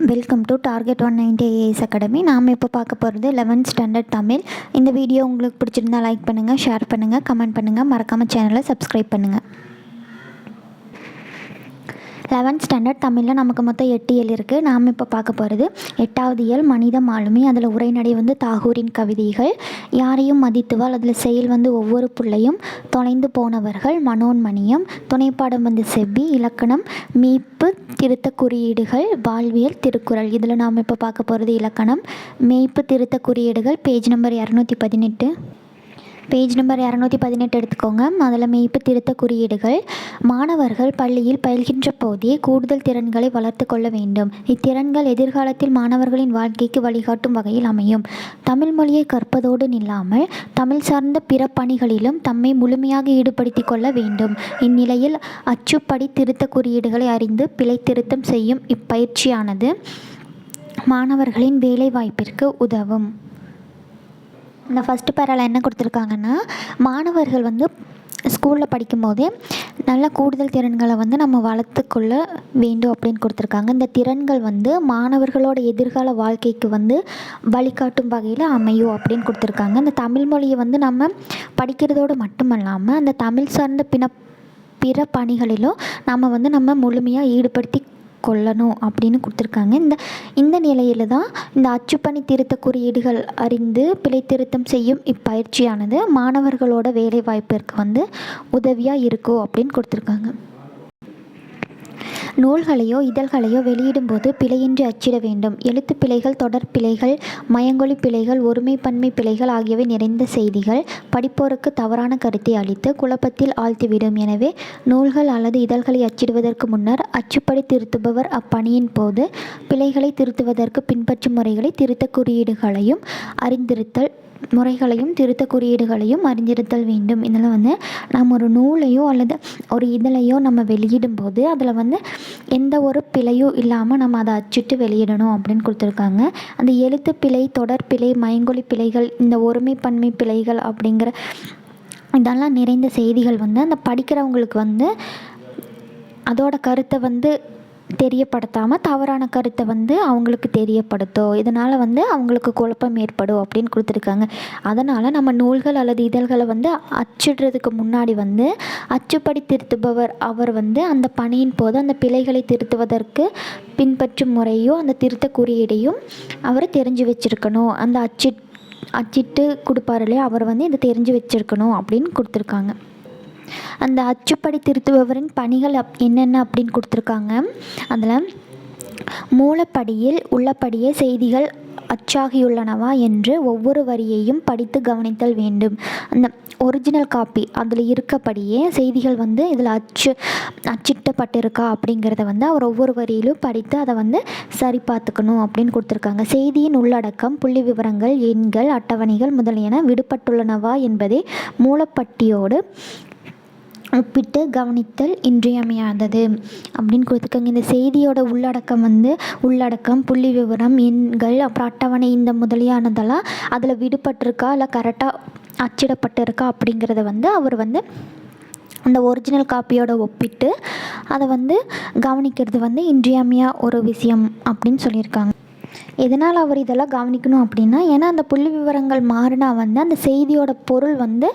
Welcome to target one ninety A S academy நாம் இப்போ பார்க்க போகிறது லெவன்த் ஸ்டாண்டர்ட் தமிழ். இந்த வீடியோ உங்களுக்கு பிடிச்சிருந்தா லைக் பண்ணுங்கள் ஷேர் பண்ணுங்கள் கமெண்ட் பண்ணுங்கள் மறக்காமல் சேனலை சப்ஸ்கிரைப் பண்ணுங்கள் லெவன்த் ஸ்டாண்டர்ட் தமிழில் நமக்கு மொத்தம் எட்டு இயல் இருக்குது நாம் இப்போ பார்க்க போகிறது எட்டாவது இயல் மனித மாலுமி. அதில் உரைநடை வந்து தாகூரின் கவிதைகள். யாரையும் மதித்துவால் அதில் செயல் வந்து ஒவ்வொரு புள்ளையும் தொலைந்து போனவர்கள் மனோன்மணியம் துணைப்பாடம் வந்து செவ்வி இலக்கணம் மீட்பு திருத்த குறியீடுகள் வாழ்வியல் திருக்குறள். இதில் நாம் இப்போ பார்க்க போகிறது இலக்கணம் மெய்ப்பு திருத்த குறியீடுகள் பேஜ் நம்பர் இரநூத்தி பதினெட்டு. பேஜ் நம்பர் இரநூத்தி பதினெட்டு எடுத்துக்கோங்க. அதில் மெய்ப்பு திருத்த குறியீடுகள். மாணவர்கள் பள்ளியில் பயில்கின்ற போதே கூடுதல் திறன்களை வளர்த்து கொள்ள வேண்டும். இத்திறன்கள் எதிர்காலத்தில் மாணவர்களின் வாழ்க்கைக்கு வழிகாட்டும் வகையில் அமையும். தமிழ் மொழியை கற்பதோடு நில்லாமல் தமிழ் சார்ந்த பிற பணிகளிலும் தம்மை முழுமையாக ஈடுபடுத்தி கொள்ள வேண்டும். இந்நிலையில் அச்சுப்படி திருத்த குறியீடுகளை அறிந்து பிழை திருத்தம் செய்யும் இப்பயிற்சியானது மாணவர்களின் வேலைவாய்ப்பிற்கு உதவும். இந்த ஃபஸ்ட்டு பேரால் என்ன கொடுத்துருக்காங்கன்னா மாணவர்கள் வந்து ஸ்கூலில் படிக்கும்போதே நல்ல கூடுதல் திறன்களை வந்து நம்ம வளர்த்துக்கொள்ள வேண்டும் அப்படின்னு கொடுத்துருக்காங்க. இந்த திறன்கள் வந்து மாணவர்களோட எதிர்கால வாழ்க்கைக்கு வந்து வழிகாட்டும் வகையில் அமையும் அப்படின்னு கொடுத்துருக்காங்க. இந்த தமிழ் மொழியை வந்து நம்ம படிக்கிறதோடு மட்டுமல்லாமல் அந்த தமிழ் சார்ந்த பின பிற பணிகளிலும் நம்ம வந்து நம்ம முழுமையாக ஈடுபடுத்தி கொள்ளணும் அப்படின்னு கொடுத்துருக்காங்க. இந்த இந்த நிலையில் தான் இந்த அச்சுப்பணி திருத்த குறியீடுகள் அறிந்து பிழை திருத்தம் செய்யும் இப்பயிற்சியானது மாணவர்களோட வேலைவாய்ப்பிற்கு வந்து உதவியாக இருக்கும் அப்படின்னு கொடுத்துருக்காங்க. நூல்களையோ இதழ்களையோ வெளியிடும்போது பிழையின்றி அச்சிட வேண்டும். எழுத்து பிழைகள் தொடர் பிழைகள் மயங்கொலி பிழைகள் ஒருமைப்பன்மை பிழைகள் ஆகியவை நிறைந்த செய்திகள் படிப்போருக்கு தவறான கருத்தை அளித்து குழப்பத்தில் ஆழ்த்திவிடும். எனவே நூல்கள் அல்லது இதழ்களை அச்சிடுவதற்கு முன்னர் அச்சுப்படி திருத்துபவர் அப்பணியின் போது பிழைகளை திருத்துவதற்கு பின்பற்றும் முறைகளை திருத்த குறியீடுகளையும் அறிந்திருத்தல் முறைகளையும் திருத்த குறியீடுகளையும் அறிஞ்சிருத்தல் வேண்டும். இதில் வந்து நாம் ஒரு நூலையோ அல்லது ஒரு இதழையோ நம்ம வெளியிடும்போது அதில் வந்து எந்த ஒரு பிழையும் இல்லாமல் நம்ம அதை அச்சிட்டு வெளியிடணும் அப்படின்னு கொடுத்துருக்காங்க. அந்த எழுத்து பிழை தொடர் பிழை மயங்கொலி பிழைகள் இந்த ஒருமைப்பன்மை பிழைகள் அப்படிங்கிற இதெல்லாம் நிறைந்த செய்திகள் வந்து அந்த படிக்கிறவங்களுக்கு வந்து அதோட கருத்தை வந்து தெரியப்படுத்தாமல் தவறான கருத்தை வந்து அவங்களுக்கு தெரியப்படுத்தும் இதனால் வந்து அவங்களுக்கு குழப்பம் ஏற்படும் அப்படின்னு கொடுத்துருக்காங்க. அதனால் நம்ம நூல்கள் அல்லது இதழ்களை வந்து அச்சிடுறதுக்கு முன்னாடி வந்து அச்சுப்படி திருத்துபவர் அவர் வந்து அந்த பணியின் போது அந்த பிழைகளை திருத்துவதற்கு பின்பற்றும் முறையும் அந்த திருத்த குறியீடையும் அவர் தெரிஞ்சு வச்சுருக்கணும். அந்த அச்சிட் அச்சிட்டு கொடுப்பாரு இல்லையா? அவர் வந்து இதை தெரிஞ்சு வச்சுருக்கணும் அப்படின்னு கொடுத்துருக்காங்க. அந்த அச்சுப்படி திருத்துபவரின் பணிகள் அப் என்னென்ன அப்படின்னு கொடுத்துருக்காங்க. அதில் மூலப்படியில் உள்ளபடியே செய்திகள் அச்சாகியுள்ளனவா என்று ஒவ்வொரு வரியையும் படித்து கவனித்தல் வேண்டும். அந்த ஒரிஜினல் காப்பி அதில் இருக்கபடியே செய்திகள் வந்து இதில் அச்சு அச்சிட்டப்பட்டிருக்கா அப்படிங்கிறத வந்து அவர் ஒவ்வொரு வரியிலும் படித்து அதை வந்து சரி பார்த்துக்கணும் அப்படின்னு கொடுத்துருக்காங்க. செய்தியின் உள்ளடக்கம் புள்ளி விவரங்கள் எண்கள் அட்டவணைகள் முதலியன விடுபட்டுள்ளனவா என்பதை மூலப்பட்டியோடு ஒப்பிட்டு கவனித்தல் இன்றியமையாதது அப்படின்னு கொடுத்துருக்காங்க. இந்த செய்தியோட உள்ளடக்கம் வந்து உள்ளடக்கம் புள்ளி விவரம் எண்கள் அப்புறம் அட்டவணை இந்த முதலியானதெல்லாம் அதில் விடுபட்டிருக்கா இல்லை கரெக்டாக அச்சிடப்பட்டிருக்கா அப்படிங்கிறத வந்து அவர் வந்து அந்த ஒரிஜினல் காப்பியோட ஒப்பிட்டு அதை வந்து கவனிக்கிறது வந்து இன்றியமையா ஒரு விஷயம் அப்படின்னு சொல்லியிருக்காங்க. எதனால் அவர் இதெல்லாம் கவனிக்கணும் அப்படின்னா ஏன்னா அந்த புள்ளி விவரங்கள் மாறினா வந்து அந்த செய்தியோட பொருள் வந்து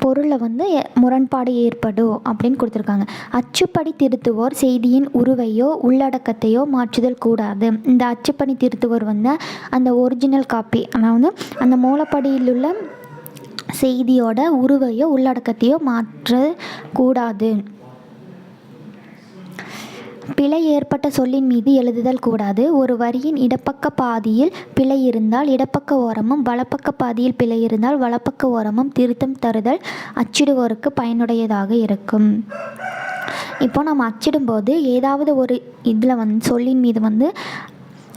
பொருளில் வந்து முரண்பாடு ஏற்படும் அப்படின்னு கொடுத்துருக்காங்க. அச்சுப்படி திருத்துவோர் செய்தியின் உருவையோ உள்ளடக்கத்தையோ மாற்றுதல் கூடாது. இந்த அச்சுப்பணி திருத்துவோர் வந்து அந்த ஒரிஜினல் காப்பி அதாவது வந்து அந்த மூலப்படியில் உள்ள செய்தியோட உருவையோ உள்ளடக்கத்தையோ மாற்ற கூடாது. பிழை ஏற்பட்ட சொல்லின் மீது எழுதுதல் கூடாது. ஒரு வரியின் இடப்பக்க பாதியில் பிழை இருந்தால் இடப்பக்க ஓரமும் வலப்பக்க பாதியில் பிழை இருந்தால் வலப்பக்க ஓரமும் திருத்தம் தருதல் அச்சிடுவோருக்கு பயனுடையதாக இருக்கும். இப்போ நம்ம அச்சிடும்போது ஏதாவது ஒரு இதில் வந்து சொல்லின் மீது வந்து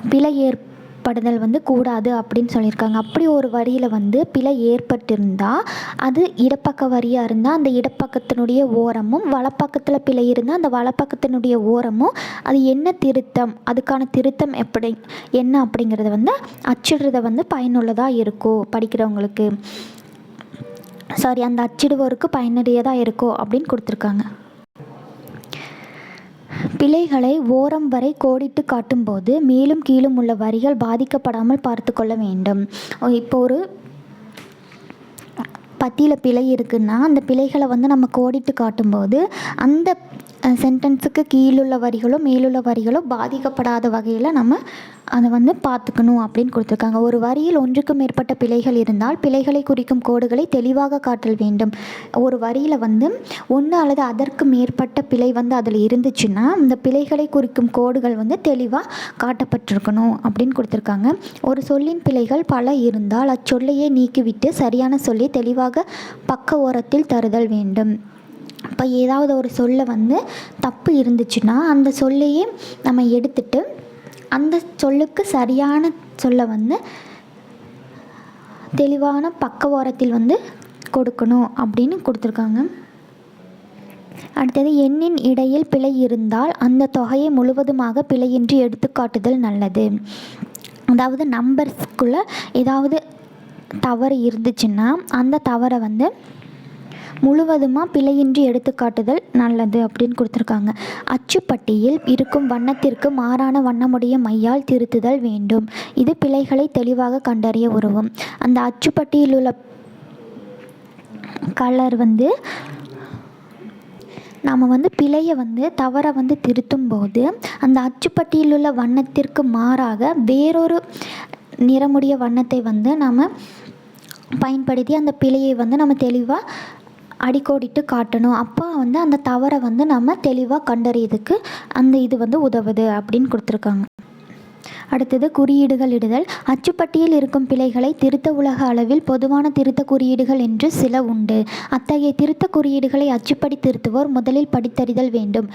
பிழை ஏற் படுதல் வந்து கூடாது அப்படின்னு சொல்லியிருக்காங்க. அப்படி ஒரு வரியில் வந்து பிழை ஏற்பட்டிருந்தால் அது இடப்பக்க வரியாக இருந்தால் அந்த இடப்பக்கத்தினுடைய ஓரமும் வலப்பக்கத்தில் பிழை இருந்தால் அந்த வலப்பக்கத்தினுடைய ஓரமும் அது என்ன திருத்தம் அதுக்கான திருத்தம் எப்படி என்ன அப்படிங்கிறத வந்து அச்சிடுறத வந்து பயனுள்ளதாக இருக்கும் படிக்கிறவங்களுக்கு. சாரி அந்த அச்சிடுவோருக்கு பயனுடையதாக இருக்கும் அப்படின்னு கொடுத்துருக்காங்க. பிழைகளை ஓரம் வரை கோடிட்டு காட்டும்போது மேலும் கீழும் உள்ள வரிகள் பாதிக்கப்படாமல் பார்த்து கொள்ள வேண்டும். இப்போ ஒரு பத்தியில் பிழை இருக்குன்னா அந்த பிழைகளை வந்து நம்ம கோடிட்டு காட்டும்போது அந்த சென்டென்ஸுக்கு கீழுள்ள வரிகளோ மேலுள்ள வரிகளோ பாதிக்கப்படாத வகையில் நம்ம அதை வந்து பார்த்துக்கணும் அப்படின்னு கொடுத்துருக்காங்க. ஒரு வரியில் ஒன்றுக்கு மேற்பட்ட பிழைகள் இருந்தால் பிழைகளை குறிக்கும் கோடுகளை தெளிவாக காட்டல் வேண்டும். ஒரு வரியில் வந்து ஒன்று அல்லது அதற்கு மேற்பட்ட பிழை வந்து அதில் இருந்துச்சுன்னா அந்த பிழைகளை குறிக்கும் கோடுகள் வந்து தெளிவாக காட்டப்பட்டிருக்கணும் அப்படின்னு கொடுத்துருக்காங்க. ஒரு சொல்லின் பிழைகள் பல இருந்தால் அச்சொல்லையே நீக்கிவிட்டு சரியான சொல்லி தெளிவாக பக்க ஓரத்தில் தருதல் வேண்டும். இப்போ ஏதாவது ஒரு சொல்ல வந்து தப்பு இருந்துச்சுன்னா அந்த சொல்லையே நம்ம எடுத்துட்டு அந்த சொல்லுக்கு சரியான சொல்லை வந்து தெளிவான பக்கவாரத்தில் வந்து கொடுக்கணும் அப்படின்னு கொடுத்துருக்காங்க. அடுத்தது எண்ணின் இடையில் பிழை இருந்தால் அந்த தொகையை முழுவதுமாக பிழையின்றி எடுத்துக்காட்டுதல் நல்லது. அதாவது நம்பர்ஸ்குள்ளே ஏதாவது தவறு இருந்துச்சுன்னா அந்த தவறை வந்து முழுவதுமாக பிழையின்றி எடுத்துக்காட்டுதல் நல்லது அப்படின்னு கொடுத்துருக்காங்க. அச்சுப்பட்டியில் இருக்கும் வண்ணத்திற்கு மாறான வண்ணமுடைய மையால் திருத்துதல் வேண்டும். இது பிழைகளை தெளிவாக கண்டறிய உதவும். அந்த அச்சுப்பட்டியில் உள்ள கலர் வந்து நாம் வந்து பிழையை வந்து தவறை வந்து திருத்தும் போது அந்த அச்சுப்பட்டியில் உள்ள வண்ணத்திற்கு மாறாக வேறொரு நிறமுடைய வண்ணத்தை வந்து நாம் பயன்படுத்தி அந்த பிழையை வந்து நம்ம தெளிவாக அடிக்கோடிட்டு காட்டணும். அப்போ வந்து அந்த தவறை வந்து நம்ம தெளிவாக கண்டறியதுக்கு அந்த இது வந்து உதவுது அப்படின்னு கொடுத்துருக்காங்க. அடுத்தது குறியீடுகள் இடுதல். அச்சுப்பட்டியில் இருக்கும் பிழைகளை திருத்த உலக அளவில் பொதுவான திருத்த குறியீடுகள் என்று சில உண்டு. அத்தகைய திருத்த குறியீடுகளை அச்சுப்படி திருத்துவோர் முதலில் படித்தறிதல் வேண்டும்.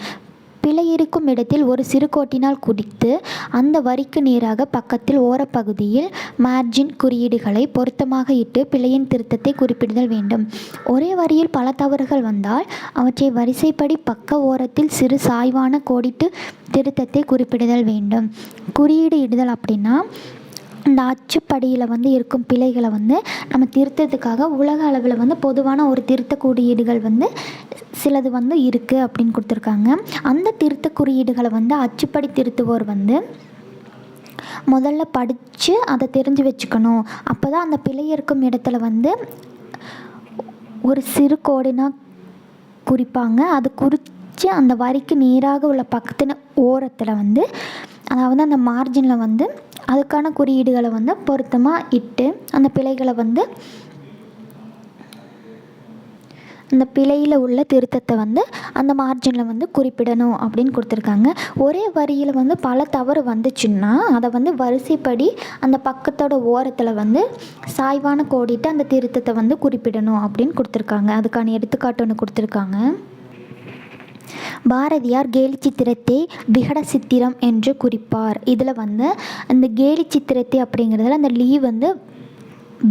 பிழை இருக்கும் இடத்தில் ஒரு சிறு கோட்டினால் குறித்து அந்த வரிக்கு நேராக பக்கத்தில் ஓரப்பகுதியில் மார்ஜின் குறியீடுகளை பொருத்தமாக இட்டு பிழையின் திருத்தத்தை குறிப்பிடுதல் வேண்டும். ஒரே வரியில் பல தவறுகள் வந்தால் அவற்றை வரிசைப்படி பக்க ஓரத்தில் சிறு சாய்வான கோடிட்டு திருத்தத்தை குறிப்பிடுதல் வேண்டும். குறியீடு இடுதல் அப்படின்னா இந்த அச்சுப்படியில் வந்து இருக்கும் பிழைகளை வந்து நம்ம திருத்தத்துக்காக உலக அளவில் வந்து பொதுவான ஒரு திருத்த குறியீடுகள் வந்து சிலது வந்து இருக்குது அப்படின்னு கொடுத்துருக்காங்க. அந்த திருத்த குறியீடுகளை வந்து அச்சுப்படி திருத்துவோர் வந்து முதல்ல படித்து அதை தெரிஞ்சு வச்சுக்கணும். அப்போ தான் அந்த பிழை இருக்கும் இடத்துல வந்து ஒரு சிறு கோடினா குறிப்பாங்க. அது குறித்து அந்த வரிக்கு நேராக உள்ள பக்கத்தின ஓரத்தில் வந்து அதாவது அந்த மார்ஜினில் வந்து அதுக்கான குறியீடுகளை வந்து பொருத்தமாக இட்டு அந்த பிழைகளை வந்து இந்த பிழையில் உள்ள திருத்தத்தை வந்து அந்த மார்ஜினில் வந்து குறிப்பிடணும் அப்படின்னு கொடுத்துருக்காங்க. ஒரே வரியில் வந்து பல தவறு வந்துச்சுன்னா அதை வந்து வரிசைப்படி அந்த பக்கத்தோட ஓரத்தில் வந்து சாய்வான கோடிட்டு அந்த திருத்தத்தை வந்து குறிப்பிடணும் அப்படின்னு கொடுத்துருக்காங்க. அதுக்கான எடுத்துக்காட்டு ஒன்று கொடுத்துருக்காங்க. பாரதியார் கேலி சித்திரத்தை விகட சித்திரம் என்று குறிப்பார். இதில் வந்து அந்த கேலி சித்திரத்தை அப்படிங்கிறதுல அந்த லீ வந்து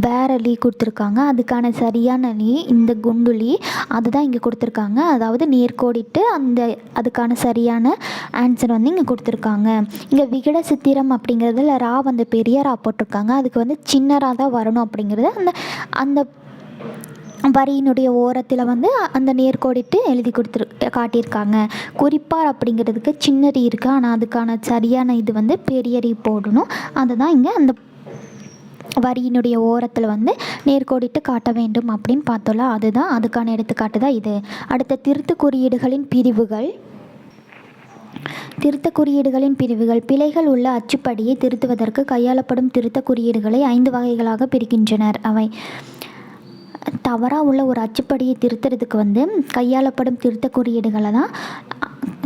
வேற லீ கொடுத்துருக்காங்க. அதுக்கான சரியான லீ இந்த குண்டு லீ அதுதான் இங்கே கொடுத்துருக்காங்க. அதாவது நேர்கோடிட்டு அந்த அதுக்கான சரியான ஆன்சர் வந்து இங்கே கொடுத்துருக்காங்க. இங்கே விகட சித்திரம் அப்படிங்கிறதுல ரா வந்து பெரிய ரா போட்டிருக்காங்க. அதுக்கு வந்து சின்ன ரா தான் வரணும் அப்படிங்கிறது அந்த அந்த வரியினுடைய ஓரத்தில் வந்து அந்த நேர்கோடிட்டு எழுதி கொடுத்துரு காட்டியிருக்காங்க. குறிப்பார் அப்படிங்கிறதுக்கு சின்ன ரீ இருக்குது ஆனால் அதுக்கான சரியான இது வந்து பெரிய ரீ போடணும். அதுதான் இங்கே அந்த வரியினுடைய ஓரத்தில் வந்து நேர்கோடிட்டு காட்ட வேண்டும் அப்படின்னு பார்த்தோம்ல அதுதான் அதுக்கான எடுத்துக்காட்டு தான் இது. அடுத்த திருத்து குறியீடுகளின் பிரிவுகள். திருத்த குறியீடுகளின் பிரிவுகள். பிழைகள் உள்ள அச்சுப்படியை திருத்துவதற்கு கையாளப்படும் திருத்த குறியீடுகளை ஐந்து வகைகளாக பிரிக்கின்றனர் அவை. தவறாக உள்ள ஒரு அச்சுப்படியை திருத்துறதுக்கு வந்து கையாளப்படும் திருத்த குறியீடுகளை தான்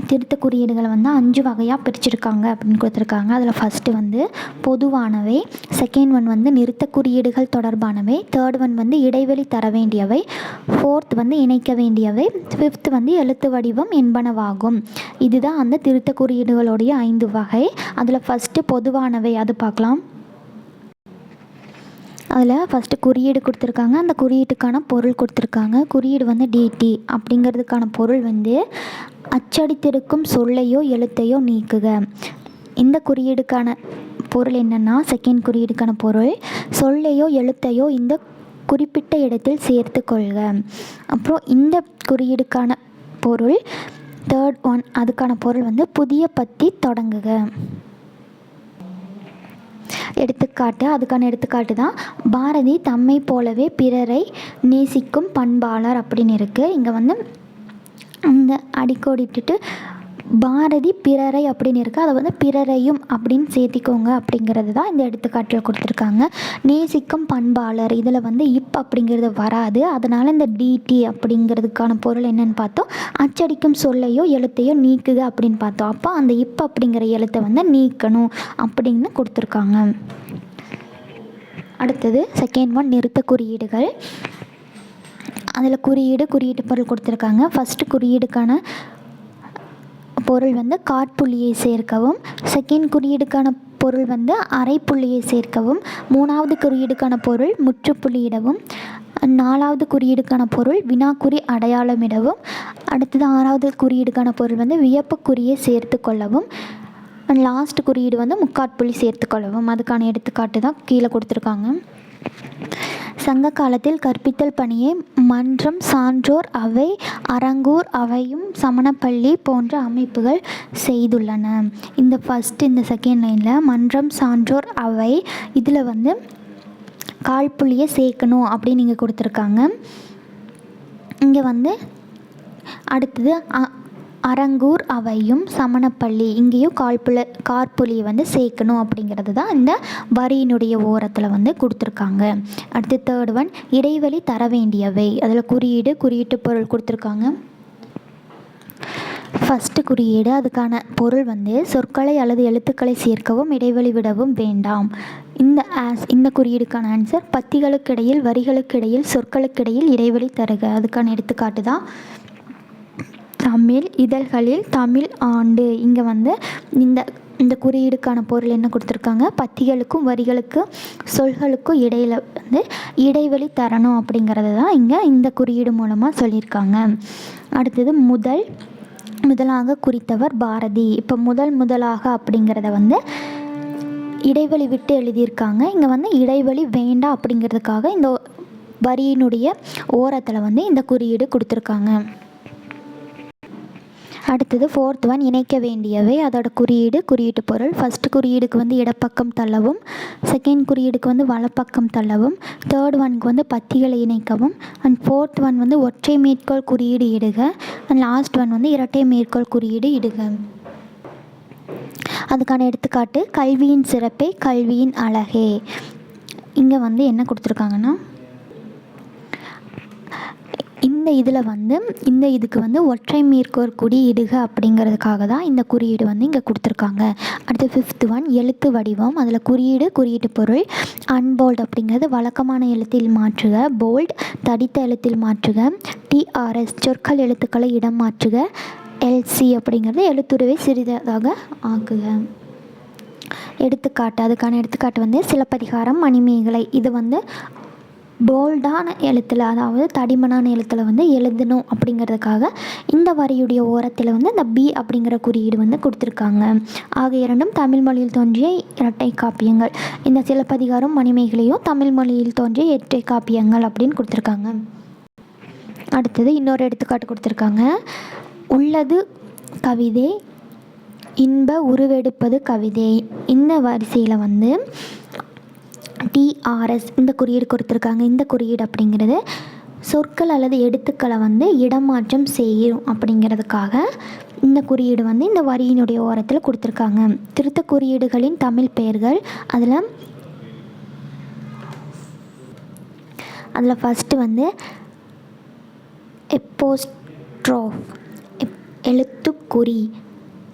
திருத்த குறியீடுகளை வந்து அஞ்சு வகையாக பிரிச்சிருக்காங்க அப்படின்னு கொடுத்துருக்காங்க. அதில் ஃபஸ்ட்டு வந்து பொதுவானவை செகண்ட் ஒன் வந்து நிறுத்த குறியீடுகள் தொடர்பானவை தேர்ட் ஒன் வந்து இடைவெளி தர வேண்டியவை ஃபோர்த் வந்து இணைக்க வேண்டியவை ஃபிஃப்த் வந்து எழுத்து வடிவம் என்பனவாகும். இதுதான் அந்த திருத்த குறியீடுகளுடைய ஐந்து வகை. அதில் ஃபஸ்ட்டு பொதுவானவை அது பார்க்கலாம். அதில் ஃபஸ்ட்டு குறியீடு கொடுத்துருக்காங்க. அந்த குறியீட்டுக்கான பொருள் கொடுத்துருக்காங்க. குறியீடு வந்து டிடி அப்படிங்கிறதுக்கான பொருள் வந்து அச்சடித்திருக்கும் சொல்லையோ எழுத்தையோ நீக்குக. இந்த குறியீடுக்கான பொருள் என்னென்னா செகண்ட் குறியீடுக்கான பொருள் சொல்லையோ எழுத்தையோ இந்த குறிப்பிட்ட இடத்தில் சேர்த்து கொள்க. அப்புறம் இந்த குறியீடுக்கான பொருள் தேர்ட் ஒன் அதுக்கான பொருள் வந்து புதிய பத்தி தொடங்குக. எடுத்துக்காட்டு அதுக்கான எடுத்துக்காட்டு தான் பாரதி தம்மை போலவே பிறரை நேசிக்கும் பண்பாளர் அப்படின்னு இருக்குது இங்கே வந்து இந்த அடிக்கோடிட்டுட்டு பாரதி பிறரை அப்படின்னு இருக்குது அதை வந்து பிறரையும் அப்படின்னு சேர்த்திக்கோங்க அப்படிங்கிறது தான் இந்த எடுத்துக்காட்டில் கொடுத்துருக்காங்க. நேசிக்கும் பண்பாளர் இதில் வந்து இப் அப்படிங்கிறது வராது. அதனால் இந்த டிடி அப்படிங்கிறதுக்கான பொருள் என்னன்னு பார்த்தோம். அச்சடிக்கும் சொல்லையோ எழுத்தையோ நீக்குக அப்படின்னு பார்த்தோம். அப்போ அந்த இப் அப்படிங்கிற எழுத்தை வந்து நீக்கணும் அப்படின்னு கொடுத்துருக்காங்க. அடுத்தது செகண்ட் ஒன் நிறுத்த குறியீடுகள். அதில் குறியீடு குறியீட்டு பொருள் கொடுத்துருக்காங்க. ஃபஸ்ட்டு குறியீடுக்கான பொருள் வந்து காற்புள்ளியை சேர்க்கவும் செகண்ட் குறியீடுக்கான பொருள் வந்து அரைப்புள்ளியை சேர்க்கவும் மூணாவது குறியீடுக்கான பொருள் முற்றுப்புள்ளியிடவும் நாலாவது குறியீடுக்கான பொருள் வினாக்குறி அடையாளமிடவும் அடுத்தது ஆறாவது குறியீடுக்கான பொருள் வந்து வியப்புக்குறியை சேர்த்து கொள்ளவும் லாஸ்ட் குறியீடு வந்து முக்காட்புள்ளி சேர்த்து கொள்ளவும். அதுக்கான எடுத்துக்காட்டு தான் கீழே கொடுத்துருக்காங்க. சங்க காலத்தில் கற்பித்தல் பணியை மன்றம் சான்றோர் அவை அரங்கூர் அவையும் சமணப்பள்ளி போன்ற அமைப்புகள் செய்துள்ளன. இந்த ஃபஸ்ட்டு இந்த செகண்ட் லைனில் மன்றம் சான்றோர் அவை இதில் வந்து கால்புள்ளியை சேர்க்கணும் அப்படின்னு இங்கே கொடுத்துருக்காங்க. இங்கே வந்து அடுத்தது அ- அரங்கூர் அவையும் சமணப்பள்ளி இங்கேயும் கால்புல கார்புலியை வந்து சேர்க்கணும் அப்படிங்கிறது தான் இந்த வரியினுடைய ஓரத்தில் வந்து கொடுத்துருக்காங்க. அடுத்து தேர்ட் ஒன் இடைவெளி தர வேண்டியவை. அதில் குறியீடு குறியீட்டு பொருள் கொடுத்துருக்காங்க. ஃபஸ்ட்டு குறியீடு அதுக்கான பொருள் வந்து சொற்களை அல்லது எழுத்துக்களை சேர்க்கவும் இடைவெளி விடவும் வேண்டாம். இந்த ஆஸ் இந்த குறியீடுக்கான ஆன்சர் பத்திகளுக்கிடையில் சொற்களுக்கு சொற்களுக்கிடையில் இடைவெளி தருக. அதுக்கான எடுத்துக்காட்டு தான் தமிழ் இதழ்களில் தமிழ் ஆண்டு. இங்கே வந்து இந்த இந்த குறியீடுக்கான பொருள் என்ன கொடுத்துருக்காங்க? பத்திகளுக்கும் வரிகளுக்கும் சொல்களுக்கும் இடையில் வந்து இடைவெளி தரணும் அப்படிங்கிறது தான் இங்கே இந்த குறியீடு மூலமாக சொல்லியிருக்காங்க. அடுத்தது முதல் முதலாக குறித்தவர் பாரதி. இப்போ முதல் முதலாக அப்படிங்கிறத வந்து இடைவெளி விட்டு எழுதியிருக்காங்க. இங்கே வந்து இடைவெளி வேண்டாம் அப்படிங்கிறதுக்காக இந்த வரியினுடைய ஓரத்தில் வந்து இந்த குறியீடு கொடுத்துருக்காங்க. அடுத்தது ஃபோர்த் ஒன் இணைக்க வேண்டியவை. அதோட குறியீடு குறியீட்டு பொருள். ஃபஸ்ட் குறியீடுக்கு வந்து இடப்பக்கம் தள்ளவும். செகண்ட் குறியீடுக்கு வந்து வலப்பக்கம் தள்ளவும். தேர்ட் ஒனுக்கு வந்து பத்திகளை இணைக்கவும். அண்ட் ஃபோர்த் ஒன் வந்து ஒற்றை மேற்கோள் குறியீடு இடுக. அண்ட் லாஸ்ட் ஒன் வந்து இரட்டை மேற்கோள் குறியீடு இடுக. அதுக்கான எடுத்துக்காட்டு கல்வியின் சிறப்பே கல்வியின் அழகே. இங்கே வந்து என்ன கொடுத்துருக்காங்கன்னா இந்த இதில் வந்து இந்த இதுக்கு வந்து ஒற்றை மேற்கோர் குறி இடுக அப்படிங்கிறதுக்காக தான் இந்த குறியீடு வந்து இங்கே கொடுத்துருக்காங்க. அடுத்து ஃபிஃப்த் ஒன் எழுத்து வடிவம். அதில் குறியீடு குறியீட்டு பொருள் அன்போல்ட் அப்படிங்கிறது வழக்கமான எழுத்தில் மாற்றுக போல்ட் தடித்த எழுத்தில் மாற்றுக டிஆர்எஸ் சொற்கள் எழுத்துக்களை இடம் மாற்றுக எல்சி அப்படிங்கிறது எழுத்துருவை சிறிதாக ஆக்குக. எடுத்துக்காட்டு அதுக்கான எடுத்துக்காட்டு வந்து சிலப்பதிகாரம் மணிமேகலை. இது வந்து போல்டான எழுத்தில் அதாவது தடிமனான எழுத்தில் வந்து எழுதணும் அப்படிங்கிறதுக்காக இந்த வரியுடைய ஓரத்தில் வந்து இந்த பி அப்படிங்கிற குறியீடு வந்து கொடுத்துருக்காங்க. ஆக இரண்டும் தமிழ் மொழியில் தோன்றிய இரட்டை காப்பியங்கள். இந்த சிலப்பதிகாரம் மணிமேகலையும் தமிழ் மொழியில் தோன்றிய இரட்டை காப்பியங்கள் அப்படின்னு கொடுத்துருக்காங்க. அடுத்தது இன்னொரு எடுத்துக்காட்டு கொடுத்துருக்காங்க. உள்ளது கவிதை இன்ப உருவெடுப்பது கவிதை. இந்த வரிசையில் வந்து டிஆர்எஸ் இந்த குறியீடு கொடுத்துருக்காங்க. இந்த குறியீடு அப்படிங்கிறது சொற்கள் அல்லது எழுத்துக்களை வந்து இடமாற்றம் செய்யும் அப்படிங்கிறதுக்காக இந்த குறியீடு வந்து இந்த வரியினுடைய ஓரத்தில் கொடுத்துருக்காங்க. திருத்த குறியீடுகளின் தமிழ் பெயர்கள் அதில் அதில் ஃபஸ்ட்டு வந்து எப்போஸ்ட்ரோஃப் எழுத்துக்குறி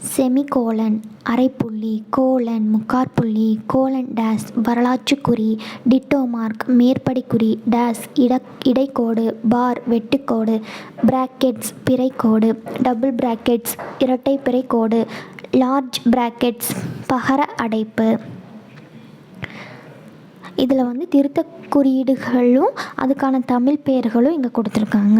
செமிகோலன் அரைப்புள்ளி கோலன் முக்காற்புள்ளி கோலன் டேஸ் வரலாற்றுக்குறி டிட்டோ மார்க் மேற்படிக்குறி டேஸ் இட இடைக்கோடு பார் வெட்டுக்கோடு பிராக்கெட்ஸ் பிறைக்கோடு டபுள் பிராக்கெட்ஸ் இரட்டை பிறைக்கோடு லார்ஜ் பிராக்கெட்ஸ் பகர அடைப்பு. இதில் வந்து திருத்த குறியீடுகளும் அதுக்கான தமிழ் பெயர்களும் இங்கே கொடுத்துருக்காங்க.